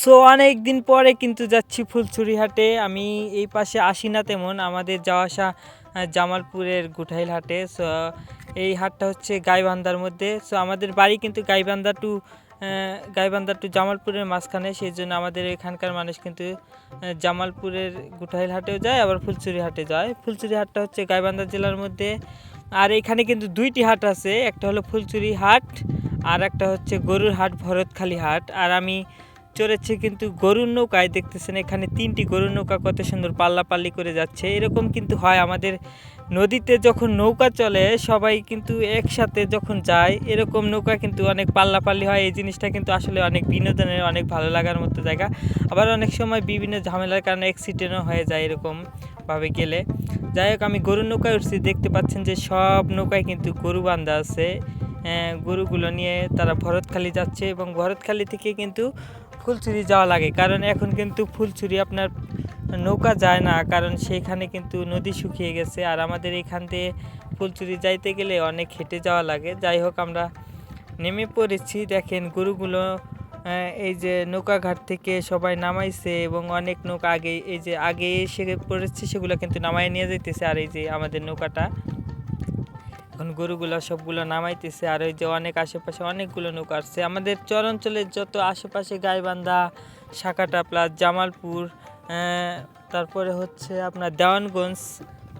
So অনেক দিন পরে কিন্তু যাচ্ছি ফুলছড়ি হাটে আমি এই পাশে আসি না তেমন, আমাদের যাওয়া আসা জামালপুরের গুঠাইল হাটে। সো এই হাটটা হচ্ছে গাইবান্ধার মধ্যে। সো আমাদের বাড়ি কিন্তু গাইবান্ধা টু গাইবান্ধা টু জামালপুরের মাঝখানে। সেই জন্য আমাদের এখানকার মানুষ কিন্তু জামালপুরের গুঠাইল হাটেও যায়, আবার ফুলছড়ি হাটে যায়। ফুলছড়ি হাটটা হচ্ছে গাইবান্ধা জেলার মধ্যে। আর এখানে কিন্তু দুইটি হাট আছে। একটা হলো ফুলছড়ি হাট, আর একটা হচ্ছে গরুর হাট, ভরতখালি হাট। আর আমি চড়েছে কিন্তু গরুর নৌকায় দেখতেছেন এখানে তিনটি গরুর নৌকা কত সুন্দর পাল্লাপাল্লি করে যাচ্ছে। এরকম কিন্তু হয় আমাদের নদীতে যখন নৌকা চলে সবাই কিন্তু একসাথে যখন যায় এরকম নৌকা কিন্তু অনেক পাল্লাপাল্লি হয়। এই জিনিসটা কিন্তু আসলে অনেক বিনোদনের অনেক ভালো লাগার মতো জায়গা। আবার অনেক সময় বিভিন্ন ঝামেলার কারণে অ্যাক্সিডেন্টও হয়ে যায় এরকম ভাবে গেলে। যাই হোক আমি গরুর নৌকায় উঠছি দেখতে পাচ্ছেন যে সব নৌকায় কিন্তু গরু বান্ধা আছে। আহ, গরুগুলো নিয়ে তারা ভরতখালি যাচ্ছে এবং ভরতখালি থেকে কিন্তু ফুলছড়ি যাওয়া লাগে। কারণ এখন কিন্তু ফুলছড়ি আপনার নৌকা যায় না, কারণ সেখানে কিন্তু নদী শুকিয়ে গেছে। আর আমাদের এখান থেকে ফুলছড়ি যাইতে গেলে অনেক হেঁটে যাওয়া লাগে। যাই হোক, আমরা নেমে পড়েছি। দেখেন গরুগুলো এই যে নৌকা ঘাট থেকে সবাই নামাইছে এবং অনেক নৌকা আগে, এই যে আগে এসে পড়েছে, সেগুলো কিন্তু নামাই নিয়ে যাইতেছে। আর এই যে আমাদের নৌকাটা এখন গরুগুলো সবগুলো নামাইতেছে, আর ওই যে অনেক আশেপাশে অনেকগুলো নৌকা আসছে। আমাদের চর অঞ্চলের যত আশেপাশে গাইবান্ধা শাকাটা প্লাস জামালপুর তারপরে হচ্ছে আপনার দেওয়ানগঞ্জ,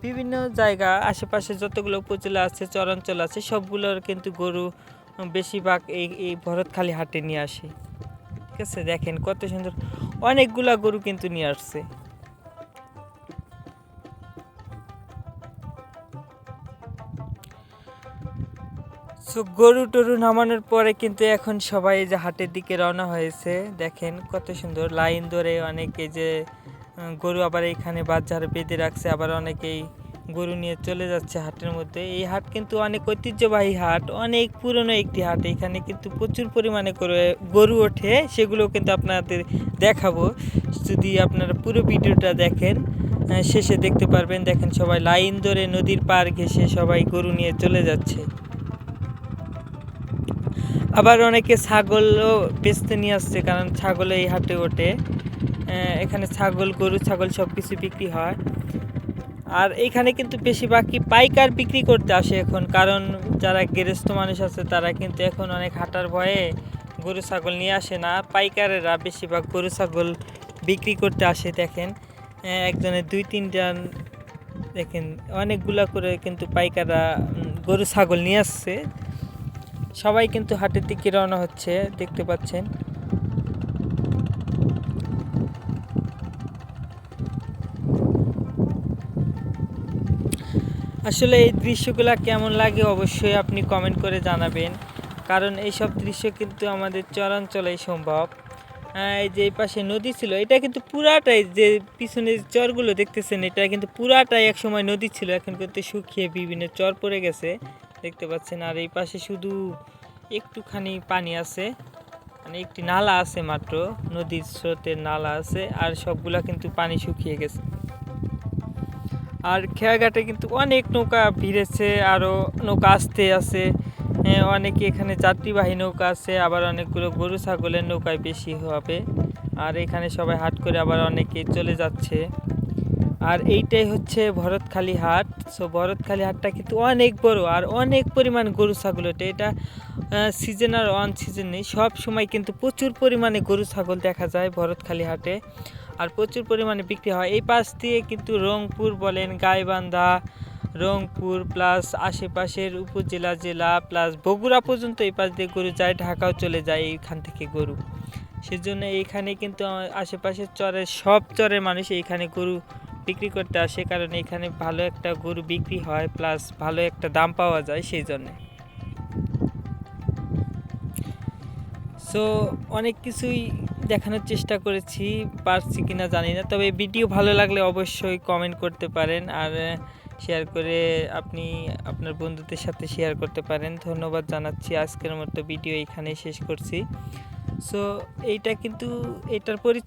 বিভিন্ন জায়গা, আশেপাশে যতগুলো উপজেলা আছে চর অঞ্চল আছে, সবগুলোর কিন্তু গরু বেশিরভাগ এই এই ভরতখালি হাটে নিয়ে আসে। ঠিক আছে, দেখেন কত সুন্দর, অনেকগুলা গরু কিন্তু নিয়ে আসছে। সো গরু টরু নামানোর পরে কিন্তু এখন সবাই যে হাটের দিকে রওনা হয়েছে। দেখেন কত সুন্দর লাইন ধরে অনেকে যে গরু আবার এখানে বাজার বেঁধে রাখছে, আবার অনেকেই গরু নিয়ে চলে যাচ্ছে হাটের মধ্যে। এই হাট কিন্তু অনেক ঐতিহ্যবাহী হাট, অনেক পুরনো একটি হাট। এখানে কিন্তু প্রচুর পরিমাণে করে গরু ওঠে, সেগুলো কিন্তু আপনাদের দেখাবো। যদি আপনারা পুরো ভিডিওটা দেখেন শেষে দেখতে পারবেন, দেখেন সবাই লাইন ধরে নদীর পার ঘেসে সবাই গরু নিয়ে চলে যাচ্ছে। আবার অনেকে ছাগলও বেচতে নিয়ে আসছে, কারণ ছাগল এই হাটে ওঠে। এখানে ছাগল, গরু, ছাগল সব কিছু বিক্রি হয়। আর এখানে কিন্তু বেশিরভাগই পাইকার বিক্রি করতে আসে এখন, কারণ যারা গেরস্থ মানুষ আছে, তারা কিন্তু এখন অনেক হাঁটার ভয়ে গরু, ছাগল নিয়ে আসে না। পাইকারেরা বেশিরভাগ গরু, ছাগল বিক্রি করতে আসে, দেখেন। একজনের দুই, তিনটা দেখেন, অনেকগুলা করে কিন্তু পাইকাররা গরু, ছাগল নিয়ে আসছে। সবাই কিন্তু হাটের দিকে রওনা হচ্ছে দেখতে পাচ্ছেন। আসলে এই দৃশ্যগুলো কেমন লাগে অবশ্যই আপনি কমেন্ট করে জানাবেন কারণ এইসব দৃশ্য কিন্তু আমাদের চরাঞ্চলেই সম্ভব। আহ, এই যে পাশে নদী ছিল এটা কিন্তু পুরাটাই যে পিছনে চরগুলো দেখতেছেন এটা কিন্তু পুরাটাই এক সময় নদী ছিল এখন কিন্তু শুকিয়ে বিভিন্ন চর পড়ে গেছে। দেখতে পাচ্ছেন। আর এই পাশে শুধু একটুখানি পানি আছে। মানে একটি নালা আছে মাত্র নদীর স্রোতের নালা আছে আর সবগুলা কিন্তু পানি শুকিয়ে গেছে। আর খেয়াঘাটে কিন্তু অনেক নৌকা ভিড়েছে আরও নৌকা আসতে আছে। হ্যাঁ, অনেকে এখানে যাত্রীবাহী নৌকা আছে আবার অনেকগুলো গরু ছাগলের নৌকায় বেশি হবে। আর এখানে সবাই হাট করে আবার অনেকে চলে যাচ্ছে। আর এইটাই হচ্ছে ভরতখালি হাট। সো ভরতখালি হাটটা কিন্তু অনেক বড় আর অনেক পরিমাণ গরু, ছাগল ওঠে। এটা সিজন আর অন সিজন সব সময় কিন্তু প্রচুর পরিমাণে গরু, ছাগল দেখা যায় ভরতখালি হাটে। আর প্রচুর পরিমাণে বিক্রি হয়। এই পাশ দিয়ে কিন্তু রংপুর বলেন, গাইবান্ধা, রংপুর প্লাস আশেপাশের উপজেলা, জেলা প্লাস বগুড়া পর্যন্ত এই পাশ দিয়ে গরু যায়, ঢাকাও চলে যায় এইখান থেকে গরু। সেজন্য এইখানে কিন্তু আশেপাশের চরের, সব চরের মানুষ এইখানে গরু বিক্রি করতে আসে কারণ এখানে ভালো একটা গরু বিক্রি হয় প্লাস ভালো একটা দাম পাওয়া যায় সেই জন্যে। সো অনেক কিছুই দেখানোর চেষ্টা করেছি, পারছি কিনা জানি না, তবে ভিডিও ভালো লাগলে অবশ্যই কমেন্ট করতে পারেন আর শেয়ার করে আপনি আপনার বন্ধুদের সাথে শেয়ার করতে পারেন। ধন্যবাদ জানাচ্ছি, আজকের মতো ভিডিও এখানেই শেষ করছি। সো এইটা কিন্তু, এটার পরিচয়